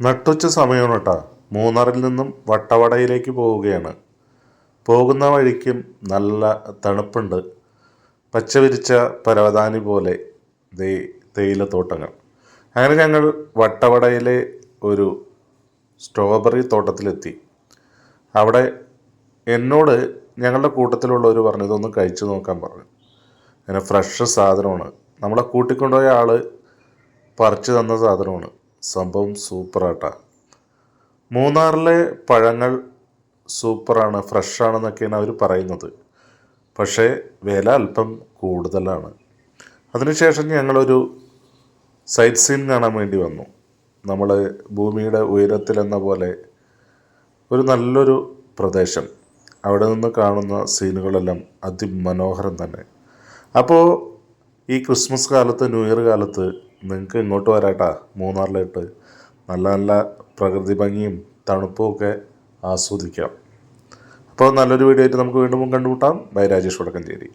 നട്ടുച്ച സമയമാണ് കേട്ടോ. മൂന്നാറിൽ നിന്നും വട്ടവടയിലേക്ക് പോവുകയാണ്. പോകുന്ന വഴിക്കും നല്ല തണുപ്പുണ്ട്. പച്ചവിരിച്ച പരവതാനി പോലെ ദേ തേയിലത്തോട്ടങ്ങൾ അങ്ങനെ ഞങ്ങൾ വട്ടവടയിലെ ഒരു സ്ട്രോബെറി തോട്ടത്തിലെത്തി. അവിടെ എന്നോട് ഞങ്ങളുടെ കൂട്ടത്തിലുള്ളവർ പറഞ്ഞു ഇതൊന്ന് കഴിച്ചു നോക്കാൻ പറഞ്ഞു. അങ്ങനെ ഫ്രഷ് സാധനമാണ്. നമ്മളെ കൂട്ടിക്കൊണ്ടുപോയ ആൾ പറിച്ചു തന്ന സാധനമാണ്. സംഭവം സൂപ്പറാട്ടാ. മൂന്നാറിലെ പഴങ്ങൾ സൂപ്പറാണ് ഫ്രഷാണെന്നൊക്കെയാണ് അവർ പറയുന്നത്. പക്ഷേ വില അല്പം കൂടുതലാണ്. അതിനുശേഷം ഞങ്ങളൊരു സൈറ്റ് സീൻ കാണാൻ വേണ്ടി വന്നു. നമ്മൾ ഭൂമിയുടെ ഉയരത്തിലെന്ന പോലെ ഒരു നല്ലൊരു പ്രദേശം. അവിടെ നിന്ന് കാണുന്ന സീനുകളെല്ലാം അതിമനോഹരം തന്നെ. അപ്പോൾ ഈ ക്രിസ്മസ് കാലത്ത് ന്യൂ ഇയർ കാലത്ത് നിങ്ങൾക്ക് ഇങ്ങോട്ട് വരാട്ടാ. മൂന്നാറിലോട്ട്. നല്ല നല്ല പ്രകൃതി ഭംഗിയും തണുപ്പും ഒക്കെ ആസ്വദിക്കാം. അപ്പോൾ നല്ലൊരു വീഡിയോ ആയിട്ട് നമുക്ക് വീണ്ടും കണ്ടുമുട്ടാം. ബൈ രാജേഷ് വടക്കഞ്ചേരി.